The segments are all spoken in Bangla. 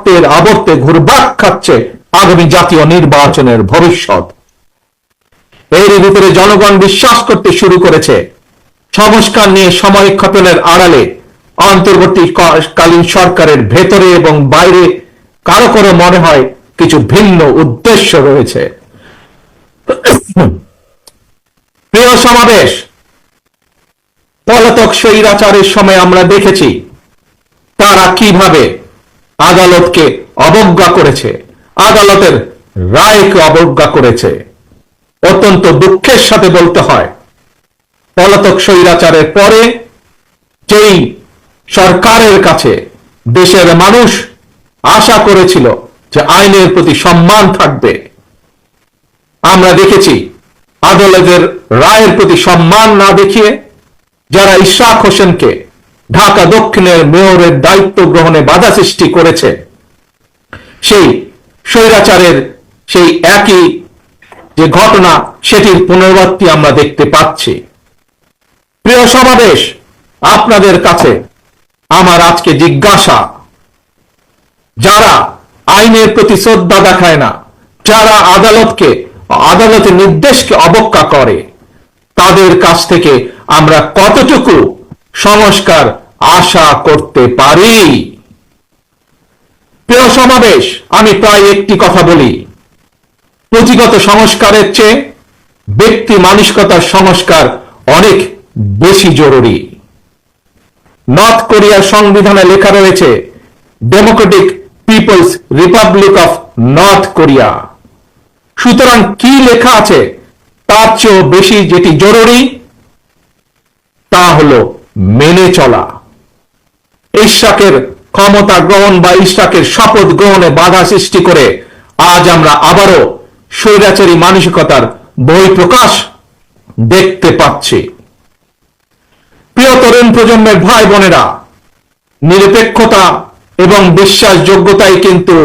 রক্তের আবর্তে ঘুরবাক খাচ্ছে আগামী জাতীয় নির্বাচনের ভবিষ্যৎ। এরই ভিতরে জনগণ বিশ্বাস করতে শুরু করেছে। সংস্কার নিয়ে সময় ক্ষপনের আড়ালে অন্তর্বর্তীকালীন সরকারের ভেতরে এবং বাইরে কারও কারও মনে হয় কিছু ভিন্ন উদ্দেশ্য রয়েছে। প্রিয় সমাবেশ, পলাতক স্বৈরাচারের সময় আমরা দেখেছি তারা কীভাবে আদালতকে অবজ্ঞা করেছে। আদালতের রায়কে অবজ্ঞা করেছে। অত্যন্ত দুঃখের সাথে বলতে হয়, পলাতক স্বৈরাচারের পরে যেই সরকারের কাছে দেশের মানুষ আশা করেছিল যে আইনের প্রতি সম্মান থাকবে, আমরা দেখেছি আদালতের রায়ের প্রতি সম্মান না দেখিয়ে যারা ইশরাক হোসেনকে ঢাকা দক্ষিণের মেয়রের দায়িত্ব গ্রহণে বাধা সৃষ্টি করেছে। সেই স্বৈরাচারের সেই একই যে ঘটনা, সেটির পুনরাবৃত্তি আমরা দেখতে পাচ্ছি। প্রিয় সমাবেশ, আপনাদের কাছে আমার আজকে জিজ্ঞাসা, যারা আইনের প্রতি শ্রদ্ধা দেখায় না, যারা আদালতকে, আদালতের নির্দেশকে অবজ্ঞা করে, তাদের কাছ থেকে আমরা কতটুকু সংস্কার আশা করতে পারি। প্রিয় সমাবেশ, আমি প্রায় একটি কথা বলি। পুঁথিগত সংস্কারের চেয়ে ব্যক্তি মানসিকতার সংস্কার অনেক বেশি জরুরি। নর্থ কোরিয়ার সংবিধানে লেখা রয়েছে democratic people's republic of north Korea সুতরাং কি লেখা আছে, তার চেয়েও বেশি যেটি জরুরি, তা হলো মেনে চলা। ইশাকের ক্ষমতা গ্রহণ বা ইশাকের শপথ গ্রহণে বাধা সৃষ্টি করে আজ আমরা আবারও স্বৈরাচারী মানসিকতার বই প্রকাশ দেখতে পাচ্ছি। প্রিয় তরুণ প্রজন্মের ভাই বোনেরা, নিরপেক্ষতা এবং বিশ্বাসযোগ্যতাই কিন্তু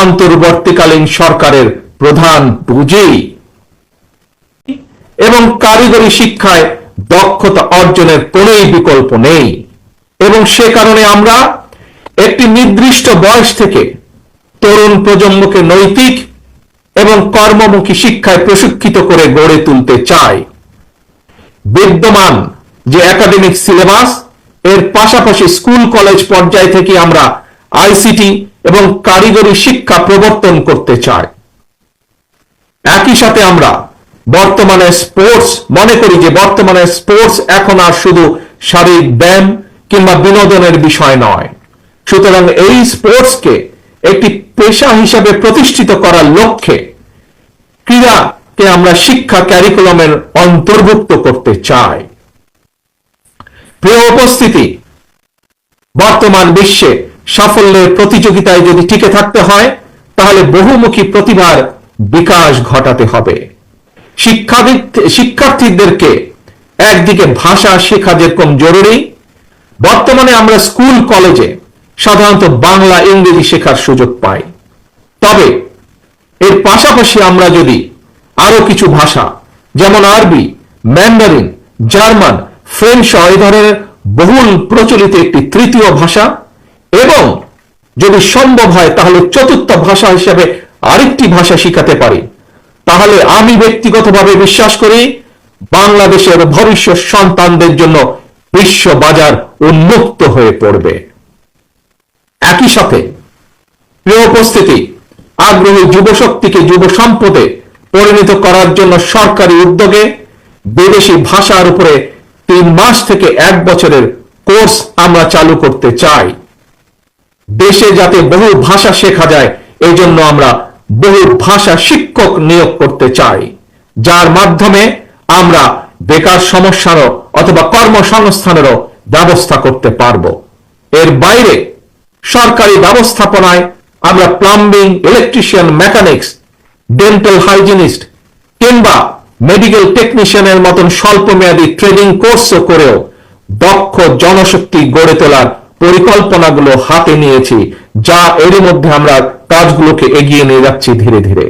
অন্তর্বর্তীকালীন সরকারের প্রধান পুঁজি। এবং কারিগরি শিক্ষায় দক্ষতা অর্জনের কোনোই বিকল্প নেই। এবং সে কারণে আমরা একটি নির্দিষ্ট বয়স থেকে তরুণ প্রজন্মকে নৈতিক এবং কর্মমুখী শিক্ষায় প্রশিক্ষিত করে গড়ে তুলতে চাই। বিদ্যমান যে একাডেমিক সিলেবাস এর পাশাপাশি স্কুল কলেজ পর্যায় থেকে আমরা আইসিটি এবং কারিগরি শিক্ষা প্রবর্তন করতে চাই। একই সাথে আমরা বর্তমানে স্পোর্টস মনে করি যে বর্তমানে স্পোর্টস এখন আর শুধু শারীরিক ব্যায়াম কিংবা বিনোদনের বিষয় নয়। সুতরাং এই স্পোর্টসকে একটি পেশা হিসাবে প্রতিষ্ঠিত করার লক্ষ্যে ক্রীড়াকে আমরা শিক্ষা ক্যারিকুলামের অন্তর্ভুক্ত করতে চাই। প্রিয় উপস্থিতি, বর্তমান বিশ্বে সাফল্যের প্রতিযোগিতায় যদি টিকে থাকতে হয়, তাহলে বহুমুখী প্রতিভার বিকাশ ঘটাতে হবে। শিক্ষার্থীদেরকে একদিকে ভাষা শেখা যেরকম জরুরি বর্তমানে আমরা স্কুল, কলেজে সাধারণত বাংলা, ইংরেজি শেখার সুযোগ পাই। তবে এর পাশাপাশি আমরা যদি আরও কিছু ভাষা, যেমন আরবি, ম্যান্ডারিন, জার্মান, ফ্রেঞ্চ সহ এই ধরনের বহুল প্রচলিত একটি তৃতীয় ভাষা, এবং যদি সম্ভব হয় তাহলে চতুর্থ ভাষা হিসেবে আরেকটি ভাষা শিখাতে পারি, তাহলে আমি ব্যক্তিগতভাবে বিশ্বাস করি বাংলাদেশের ভবিষ্যৎ সন্তানদের জন্য বিশ্ব বাজার উন্মুক্ত হয়ে পড়বে। একই সাথে প্রিয় উপস্থিতি, আগ্রহী যুবশক্তিকে যুব সম্পদে পরিণত করার জন্য সরকারি উদ্যোগে বিদেশি ভাষার উপরে তিন মাস থেকে এক বছরের কোর্স আমরা চালু করতে চাই। দেশে যাতে বহু ভাষা শেখা যায় এই জন্য আমরা বহু ভাষা শিক্ষক নিয়োগ করতে চাই। যার মাধ্যমে আমরা বেকার সমস্যারও অথবা কর্মসংস্থানেরও ব্যবস্থা করতে পারব। এর বাইরে সরকারি ব্যবস্থাপনায় আমরা plumbing electrician mechanics dental hygienist কিংবা মেডিকেল টেকনিশিয়ানের মতন স্বল্পমেয়াদী ট্রেনিং কোর্সও করেও দক্ষ জনশক্তি গড়ে তোলার পরিকল্পনাগুলো হাতে নিয়েছি, যা এরই মধ্যে আমরা কাজগুলোকে এগিয়ে নিয়ে যাচ্ছি ধীরে ধীরে।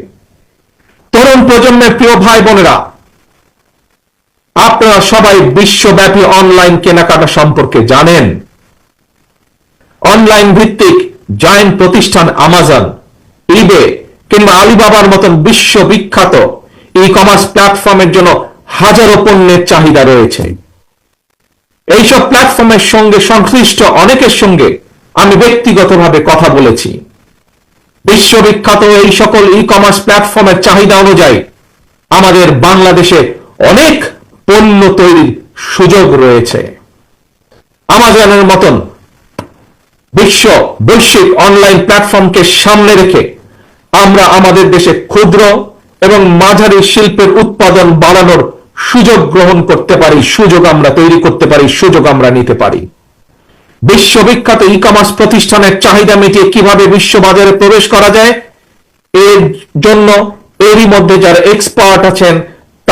তরুণ প্রজন্মের প্রিয় ভাই বোনেরা আপনারা সবাই বিশ্বব্যাপী অনলাইন কেনাকাটা সম্পর্কে জানেন। অনলাইন ভিত্তিক জায়েন্ট প্রতিষ্ঠান আমাজন ইবে কিংবা আলিবাবার মতন বিশ্ববিখ্যাত ই কমার্স প্ল্যাটফর্মের জন্য হাজারো পণ্যের চাহিদা রয়েছে। এইসব প্ল্যাটফর্মের সঙ্গে সংশ্লিষ্ট অনেকের সঙ্গে আমি ব্যক্তিগতভাবে কথা বলেছি। বিশ্ববিখ্যাত এই সকল ই কমার্স প্ল্যাটফর্মের চাহিদা অনুযায়ী আমাদের বাংলাদেশে অনেক পণ্য তৈরির সুযোগ রয়েছে। আমাজনের মতন বিশ্ব বৈশ্বিক অনলাইন প্ল্যাটফর্মকে সামনে রেখে আমরা আমাদের দেশে ক্ষুদ্র এবং মাঝারি শিল্পের উৎপাদন বাড়ানোর সুযোগ গ্রহণ করতে পারি, সুযোগ আমরা তৈরি করতে পারি, সুযোগ আমরা নিতে পারি। বিশ্ববিখ্যাত ই কমার্স প্রতিষ্ঠানের চাহিদা মিটিয়ে কীভাবে বিশ্ববাজারে প্রবেশ করা যায়, এর জন্য এরই মধ্যে যারা এক্সপার্ট আছেন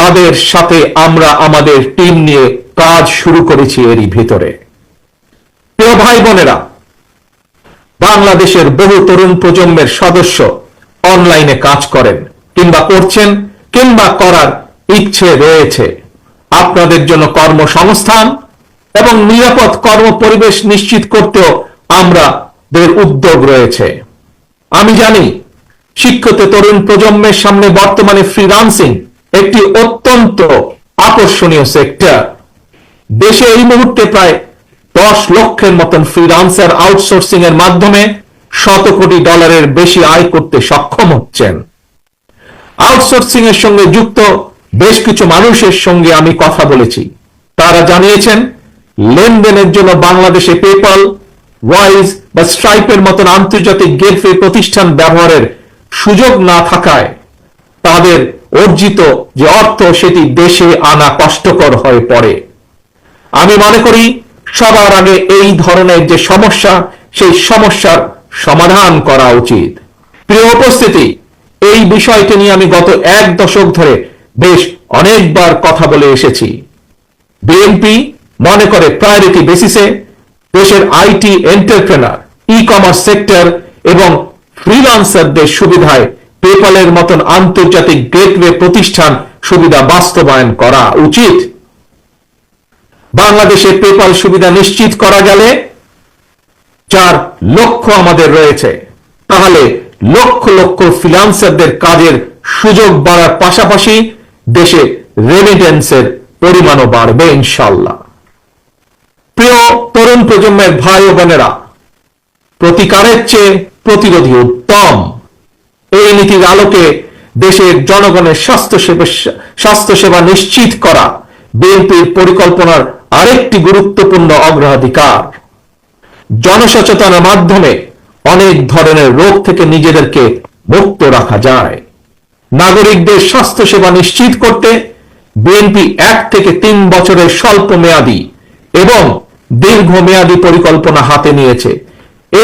তাদের সাথে আমরা আমাদের টিম নিয়ে কাজ শুরু করেছি এরই ভিতরে। প্রিয় ভাই বোনেরা, বাংলাদেশের বহু তরুণ প্রজন্মের সদস্য অনলাইনে কাজ করেন কিংবা করছেন কিংবা করার ইচ্ছে রয়েছে। আপনাদের জন্য কর্মসংস্থান এবং নিরাপদ কর্ম পরিবেশ নিশ্চিত করতেও আমাদের উদ্যোগ রয়েছে। আমি জানি, শিক্ষিত তরুণ প্রজন্মের সামনে বর্তমানে ফ্রিলান্সিং একটি অত্যন্ত আকর্ষণীয় সেক্টর দেশে এই মুহূর্তে প্রায় দশ লক্ষের মতন ফ্রিলান্সার আউটসোর্সিং এর মাধ্যমে শত কোটি ডলারের বেশি আয় করতে সক্ষম হচ্ছেন। আউটসোর্সিং এর সঙ্গে যুক্ত বেশ কিছু মানুষের সঙ্গে আমি কথা বলেছি। তারা জানিয়েছেন, লেনদেনের জন্য বাংলাদেশে পেপাল ওয়াইজ বা স্ট্রাইপের মতন আন্তর্জাতিক গেটওয়ে প্রতিষ্ঠান ব্যবহারের সুযোগ না থাকায় তাদের অর্জিত যে অর্থ সেটি দেশে আনা কষ্টকর হয়ে পড়ে। আমি মনে করি, সবার আগে এই ধরনের যে সমস্যা, সেই সমস্যার সমাধান করা উচিত। প্রিয় উপস্থিতি, এই বিষয়টি নিয়ে আমি গত এক দশক ধরে বেশ অনেকবার কথা বলে এসেছি। বিএনপি মনে করে প্রায়োরিটি বেসিসে দেশের IT entrepreneur e commerce sector এবং ফ্রিলান্সারদের সুবিধায় পেপালের মতন আন্তর্জাতিক গেটওয়ে প্রতিষ্ঠান সুবিধা বাস্তবায়ন করা উচিত। বাংলাদেশে পেপাল সুবিধা নিশ্চিত করা গেলে যার লক্ষ্য আমাদের রয়েছে। তাহলে লক্ষ লক্ষ ফ্রিলান্সারদের কাজের সুযোগ বাড়ার পাশাপাশি দেশে রেমিটেন্সের পরিমাণও বাড়বে ইনশাল্লাহ প্রিয় তরুণ প্রজন্মের ভাই ও বোনেরা, প্রতিকারের চেয়ে প্রতিরোধী উত্তম। এই নীতির আলোকে দেশের জনগণের স্বাস্থ্য সেবা স্বাস্থ্য সেবা নিশ্চিত করা বিএনপির পরিকল্পনার আরেকটি গুরুত্বপূর্ণ অগ্রাধিকার। জনসচেতনার মাধ্যমে অনেক ধরনের রোগ থেকে নিজেদেরকে মুক্ত রাখা যায়। নাগরিকদের স্বাস্থ্য সেবা নিশ্চিত করতে বিএনপি এক থেকে তিন বছরের স্বল্প মেয়াদী এবং দীর্ঘমেয়াদী পরিকল্পনা হাতে নিয়েছে।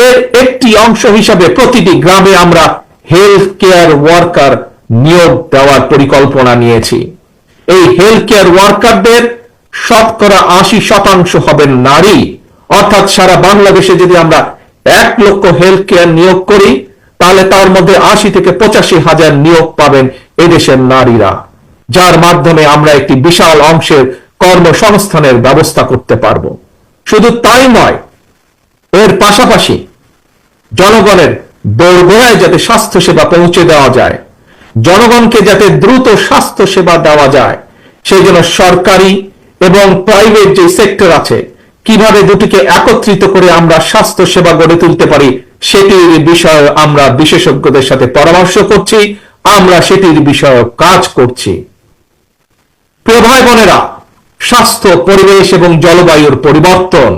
এর একটি অংশ হিসাবে প্রতিটি গ্রামে আমরা হেলথ কেয়ার ওয়ার্কার নিয়োগ দেওয়ার পরিকল্পনা নিয়েছি। এই হেলথ কেয়ার ওয়ার্কারদের শতকরা আশি শতাংশ হবেন নারী। অর্থাৎ সারা বাংলাদেশে যদি আমরা এক লক্ষ হেলথ কেয়ার নিয়োগ করি, তাহলে তার মধ্যে আশি থেকে পঁচাশি হাজার নিয়োগ পাবেন এদেশের নারীরা, যার মাধ্যমে আমরা একটি বিশাল অংশের কর্মসংস্থানের ব্যবস্থা করতে পারব। শুধু তাই নয়, এর পাশাপাশি জনগণের দৌড়গোড়ায় যাতে স্বাস্থ্য সেবা পৌঁছে দেওয়া যায়, জনগণকে যাতে দ্রুত স্বাস্থ্য সেবা দেওয়া যায়, সেই জন্য সরকারি এবং প্রাইভেট যে সেক্টর আছে, কীভাবে দুটিকে একত্রিত করে আমরা স্বাস্থ্য সেবা গড়ে তুলতে পারি, সেটির বিষয়ে আমরা বিশেষজ্ঞদের সাথে পরামর্শ করছি, আমরা সেটির বিষয়ে কাজ করছি। প্রিয় ভাই বোনেরা, স্বাস্থ্য, পরিবেশ এবং জলবায়ুর পরিবর্তন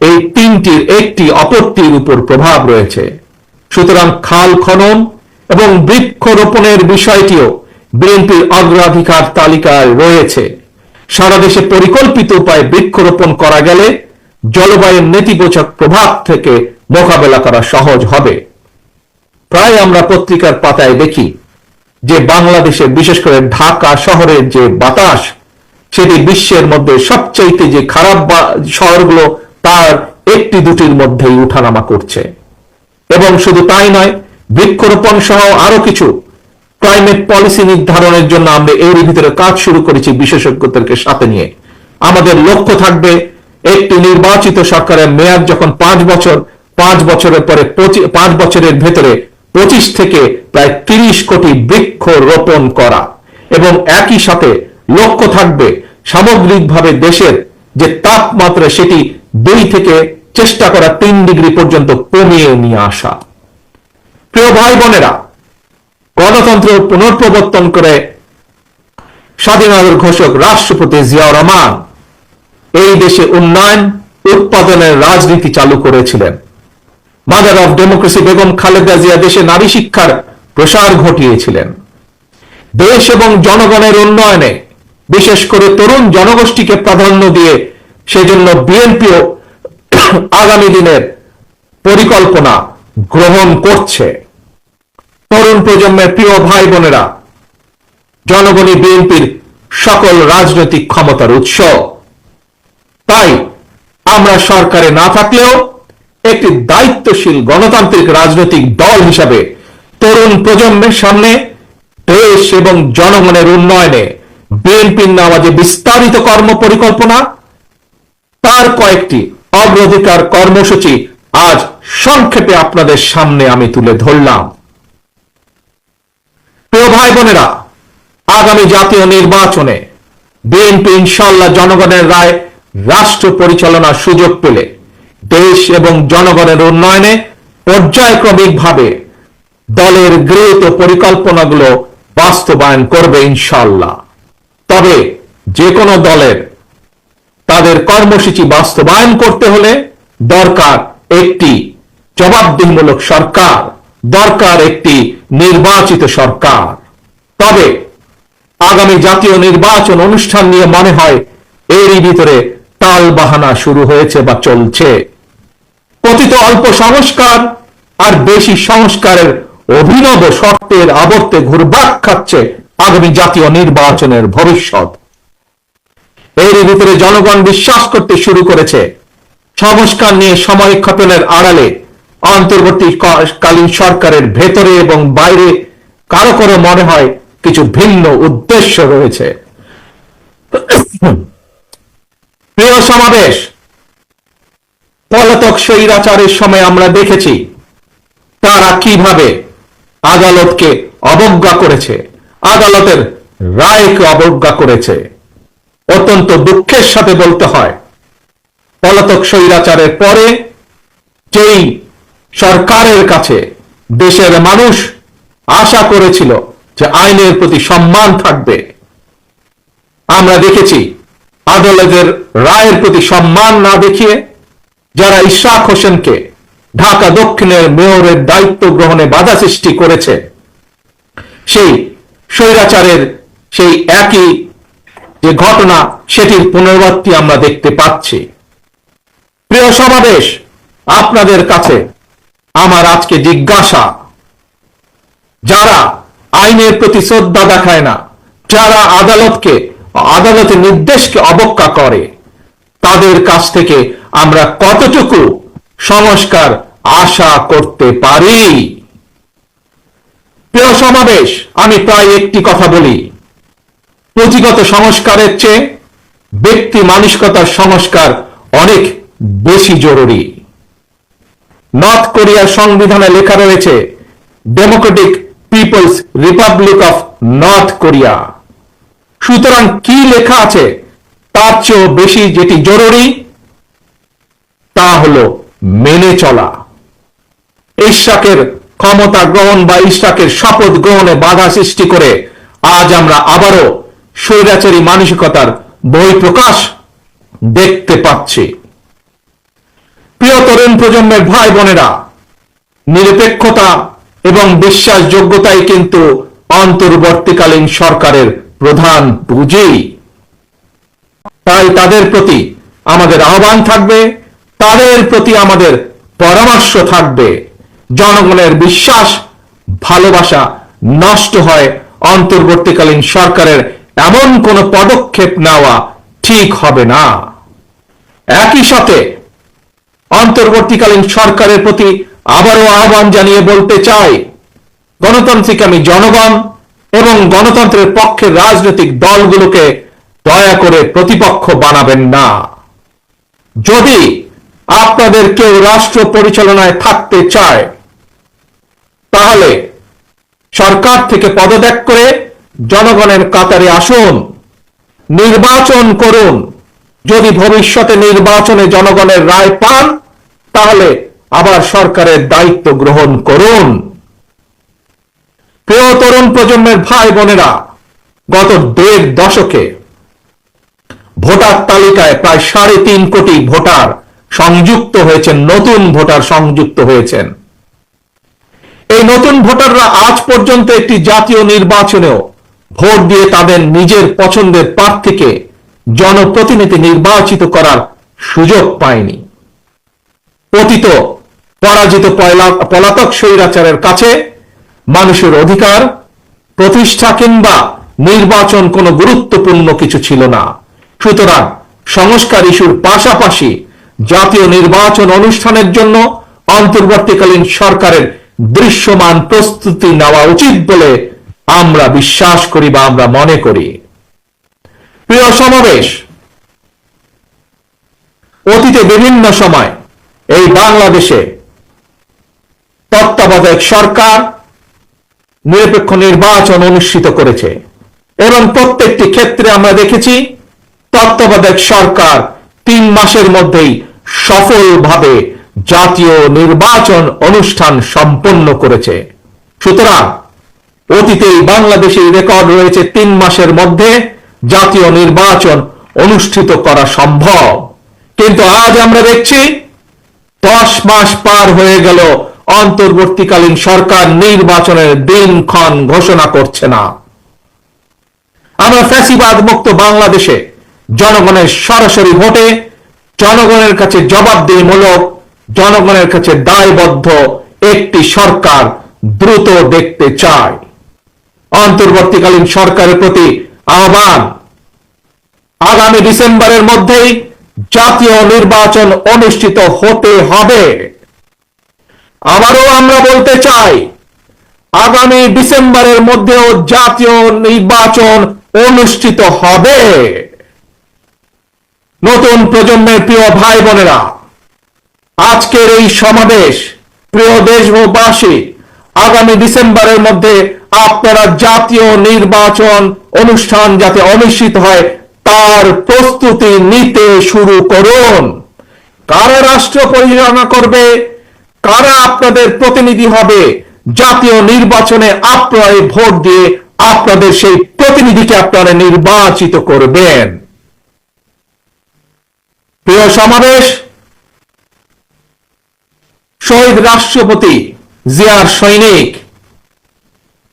এই তিনটির একটি অপরটির উপর প্রভাব রয়েছে। সুতরাং খাল খনন এবং বৃক্ষরোপণের বিষয়টিও বিএনপির অগ্রাধিকার তালিকায় রয়েছে। সারা দেশে পরিকল্পিত উপায়ে বৃক্ষরোপণ করা গেলে জলবায়ুর নেতিবাচক প্রভাব থেকে মোকাবেলা করা সহজ হবে। প্রায় আমরা পত্রিকার পাতায় দেখি যে বাংলাদেশে বিশেষ করে ঢাকা শহরের যে বাতাস, সেটি বিশ্বের মধ্যে সবচাইতে যে খারাপ শহরগুলো, তার একটি দুটির মধ্যেই উঠানামা করছে। এবং শুধু তাই নয়, বৃক্ষরোপণ সহ আরও কিছু ক্লাইমেট পলিসি নির্ধারণের জন্য আমরা এর ভিতরে কাজ শুরু করেছি বিশেষজ্ঞদেরকে সাথে নিয়ে। আমাদের লক্ষ্য থাকবে একটি নির্বাচিত সরকারের মেয়াদ যখন পাঁচ বছর, পাঁচ বছরের পরে পাঁচ বছরের ভেতরে পঁচিশ থেকে প্রায় তিরিশ কোটি বৃক্ষ রোপণ করা। এবং একই সাথে লক্ষ্য থাকবে সামগ্রিকভাবে দেশের যে তাপমাত্রা সেটি দুই থেকে চেষ্টা করা তিন ডিগ্রি পর্যন্ত কমিয়ে নিয়ে আসা। প্রিয় ভাই বোনেরা, গণতন্ত্র পুনঃপ্রবর্তন করে স্বাধীনতার ঘোষক রাষ্ট্রপতি জিয়াউর রহমান এই দেশে উন্নয়ন, উৎপাদনের রাজনীতি চালু করেছিলেন। Mother of democracy Begum Khaleda Zia দেশে নারী শিক্ষার প্রসার ঘটিয়েছিলেন। দেশ এবং জনগণের উন্নয়নে বিশেষ করে তরুণ জনগোষ্ঠীকে প্রাধান্য দিয়ে সেজন্য বিএনপিও আগামী দিনের পরিকল্পনা গ্রহণ করছে। তরুণ প্রজন্মের প্রিয় ভাই বোনেরা, জনগণই বিএনপির সকল রাজনৈতিক ক্ষমতার উৎস। তাই আমরা সরকারে না থাকলেও একটি দায়িত্বশীল গণতান্ত্রিক রাজনৈতিক দল হিসাবে তরুণ প্রজন্মের সামনে দেশ এবং জনগণের উন্নয়নে বিএনপির যে বিস্তারিত কর্ম পরিকল্পনা তার কয়েকটি অগ্রাধিকার কর্মসূচি আজ সংক্ষেপে আপনাদের সামনে আমি তুলে ধরলাম। প্রিয় ভাই বোনেরা, আগামী জাতীয় নির্বাচনে বিএনপি ইনশাল্লাহ জনগণের রায়, রাষ্ট্র পরিচালনার সুযোগ পেলে দেশ এবং জনগণের উন্নয়নে পর্যায়ক্রমিকভাবে দলের গৃহীত পরিকল্পনাগুলো বাস্তবায়ন করবে ইনশাল্লাহ তবে যে কোনো দলের তাদের কর্মসূচি বাস্তবায়ন করতে হলে দরকার একটি জবাবদিহিমূলক সরকার, দরকার একটি নির্বাচিত সরকার। তবে আগামী জাতীয় নির্বাচন অনুষ্ঠান নিয়ে মনে হয় এরই ভিতরে তাল বাহানা শুরু হয়েছে বা চলছে। কথিত অল্প সংস্কার আর বেশি সংস্কারের অভিনব শর্তের আবর্তে ঘুরবাক খাচ্ছে আগামী জাতীয় নির্বাচনের ভবিষ্যৎ। এরই ভিতরে জনগণ বিশ্বাস করতে শুরু করেছে। সংস্কার নিয়ে সময় ক্ষেপণের আড়ালে অন্তর্বর্তীকালীন সরকারের ভেতরে এবং বাইরে কারও কারও মনে হয় কিছু ভিন্ন উদ্দেশ্য রয়েছে। প্রিয় সমাবেশ, পলাতক স্বৈরাচারের সময় আমরা দেখেছি তারা কীভাবে আদালতকে অবজ্ঞা করেছে, আদালতের রায়কে অবজ্ঞা করেছে। অত্যন্ত দুঃখের সাথে বলতে হয়। পলাতক স্বৈরাচারের পরে যেই সরকারের কাছে দেশের মানুষ আশা করেছিল যে আইনের প্রতি সম্মান থাকবে, আমরা দেখেছি আদালতের রায়ের প্রতি সম্মান না দেখিয়ে যারা ইশাক হোসেনকে ঢাকা দক্ষিণের মেয়রের দায়িত্ব গ্রহণে বাধা সৃষ্টি করেছে, সেই স্বৈরাচারের সেই একই যে ঘটনা সেটির পুনরাবৃত্তি আমরা দেখতে পাচ্ছি। প্রিয় সমাবেশ, আপনাদের কাছে আমার আজকে জিজ্ঞাসা, যারা আইনের প্রতি শ্রদ্ধা দেখায় না, যারা আদালতকে, আদালতের নির্দেশকে অবজ্ঞা করে, তাদের কাছ থেকে আমরা কতটুকু সংস্কার আশা করতে পারি? প্রিয় সমাবেশ, আমি প্রায় একটি কথা বলি। পুঁথিগত সংস্কারের চেয়ে ব্যক্তি মানসিকতার সংস্কার অনেক বেশি জরুরি। নর্থ কোরিয়ার সংবিধানে লেখা রয়েছে democratic people's republic of north Korea সুতরাং কি লেখা আছে তার চেয়েও বেশি যেটি জরুরি, তা হলো মেনে চলা। ইশাকের ক্ষমতা গ্রহণ বা ইশাকের শপথ গ্রহণে বাধা সৃষ্টি করে আজ আমরা আবারও স্বৈরাচারী মানসিকতার বই প্রকাশ দেখতে পাচ্ছি। প্রিয় তরুণ প্রজন্মের ভাই বোনেরা, নিরপেক্ষতা এবং বিশ্বাসযোগ্যতাই কিন্তু অন্তর্বর্তীকালীন সরকারের প্রধান পুঁজি তাই তাদের প্রতি আমাদের আহ্বান থাকবে, তাদের প্রতি আমাদের পরামর্শ থাকবে। জনগণের বিশ্বাস, ভালোবাসা নষ্ট হয় অন্তর্বর্তীকালীন সরকারের এমন কোন পদক্ষেপ নেওয়া ঠিক হবে না। একই সাথে অন্তর্বর্তীকালীন সরকারের প্রতি আবারও আহ্বান জানিয়ে বলতে চাই, গণতান্ত্রিক আমি জনগণ এবং গণতন্ত্রের পক্ষের রাজনৈতিক দলগুলোকে দয়া করে প্রতিপক্ষ বানাবেন না। যদি আপনাদের কেউ রাষ্ট্র পরিচালনায় থাকতে চায়, তাহলে সরকার থেকে পদত্যাগ করে জনগণের কাতারে আসুন, নির্বাচন করুন। যদি ভবিষ্যতে নির্বাচনে জনগণের রায় পান, তাহলে আবার সরকারের দায়িত্ব গ্রহণ করুন। প্রিয় তরুণ প্রজন্মের ভাই বোনেরা, গত দেড় দশকে ভোটার তালিকায় প্রায় সাড়ে তিন কোটি ভোটার সংযুক্ত হয়েছেন, নতুন ভোটার সংযুক্ত হয়েছেন। এই নতুন ভোটাররা আজ পর্যন্ত একটি জাতীয় নির্বাচনেও ভোট দিয়ে তাদের নিজের পছন্দের প্রার্থীকে জনপ্রতিনিধি নির্বাচিত করার সুযোগ পায়নি। পতিত পরাজিত পলাতক স্বৈরাচারের কাছে মানুষের অধিকার, প্রতিষ্ঠা কিংবা নির্বাচন কোনো গুরুত্বপূর্ণ কিছু ছিল না। সুতরাং সংস্কার ইস্যুর পাশাপাশি জাতীয় নির্বাচন অনুষ্ঠানের জন্য অন্তর্বর্তীকালীন সরকারের দৃশ্যমান প্রস্তুতি নেওয়া উচিত বলে আমরা বিশ্বাস করি বা আমরা মনে করি। প্রিয় সমাবেশ, অতীতে বিভিন্ন সময় এই বাংলাদেশে তত্ত্বাবধায়ক সরকার, নিরপেক্ষ নির্বাচন অনুষ্ঠিত করেছে এবং প্রত্যেকটি ক্ষেত্রে আমরা দেখেছি তত্ত্বাবধায়ক সরকার তিন মাসের মধ্যেই সফলভাবে জাতীয় নির্বাচন অনুষ্ঠান সম্পন্ন করেছে। সুতরাং অতীতেই বাংলাদেশের রেকর্ড রয়েছে তিন মাসের মধ্যে জাতীয় নির্বাচন অনুষ্ঠিত করা সম্ভব। কিন্তু আজ আমরা দেখছি দশ মাস পার হয়ে গেল, অন্তর্বর্তীকালীন সরকার নির্বাচনের দিনক্ষণ ঘোষণা করছে না। আমরা ফ্যাসিবাদ মুক্ত বাংলাদেশে জনগণের সরাসরি ভোটে জনগণের কাছে জবাবদিহিমূলক, জনগণের কাছে দায়বদ্ধ একটি সরকার দ্রুত দেখতে চায়। অন্তর্বর্তীকালীন সরকারের প্রতি আহ্বান। আগামী ডিসেম্বরের মধ্যেই জাতীয় নির্বাচন অনুষ্ঠিত হতে হবে। আবারও আমরা বলতে চাই, আগামী ডিসেম্বরের মধ্যেও জাতীয় নির্বাচন অনুষ্ঠিত হবে। নতুন প্রজন্মের প্রিয় ভাই বোনেরা, আজকের এই সমাবেশ, প্রিয় দেশবাসী, আগামী ডিসেম্বরের মধ্যে আপনারা জাতীয় নির্বাচন অনুষ্ঠান যাতে অনুষ্ঠিত হয়, তার প্রস্তুতি নিতে শুরু করুন। কারা রাষ্ট্র পরিচালনা করবে? কারা আপনাদের প্রতিনিধি হবে? জাতীয় নির্বাচনে আপনারা ভোট দিয়ে আপনাদের সেই প্রতিনিধিকে আপনারা নির্বাচিত করবেন। প্রিয় সমাবেশ, শহীদ রাষ্ট্রপতি জিয়ার সৈনিক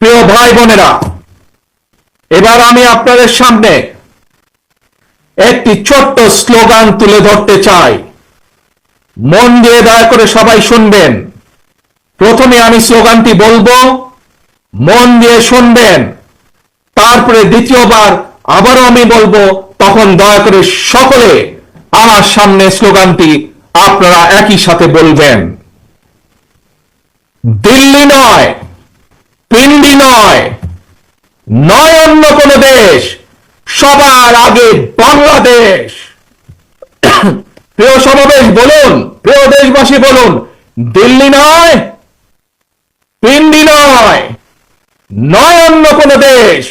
প্রিয় ভাই বোনেরা, এবার আমি আপনাদের সামনে একটি ছোট্ট স্লোগান তুলে ধরতে চাই। মন দিয়ে দয়া করে সবাই শুনবেন। প্রথমে আমি স্লোগানটি বলব, মন দিয়ে শুনবেন। তারপরে দ্বিতীয়বার আবারও আমি বলব, তখন দয়া করে সকলে আমার সামনে স্লোগানটি আপনারা একই সাথে বলবেন। দিল্লি নয় পিন্ডি নয় নয় অন্য কোন দেশ, সবার আগে বাংলাদেশ। প্রিয় সমাবেশ বলুন, প্রিয় দেশবাসী বলুন, দিল্লি নয় পিন্ডি নয় নয় অন্য কোন দেশ,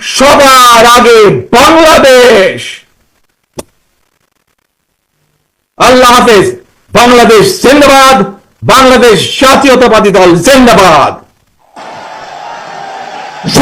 সবার আগে বাংলাদেশ। আল্লাহ হাফেজ, বাংলাদেশ জিন্দাবাদ, বাংলাদেশ জাতীয়তাবাদী দল জিন্দাবাদ। Yo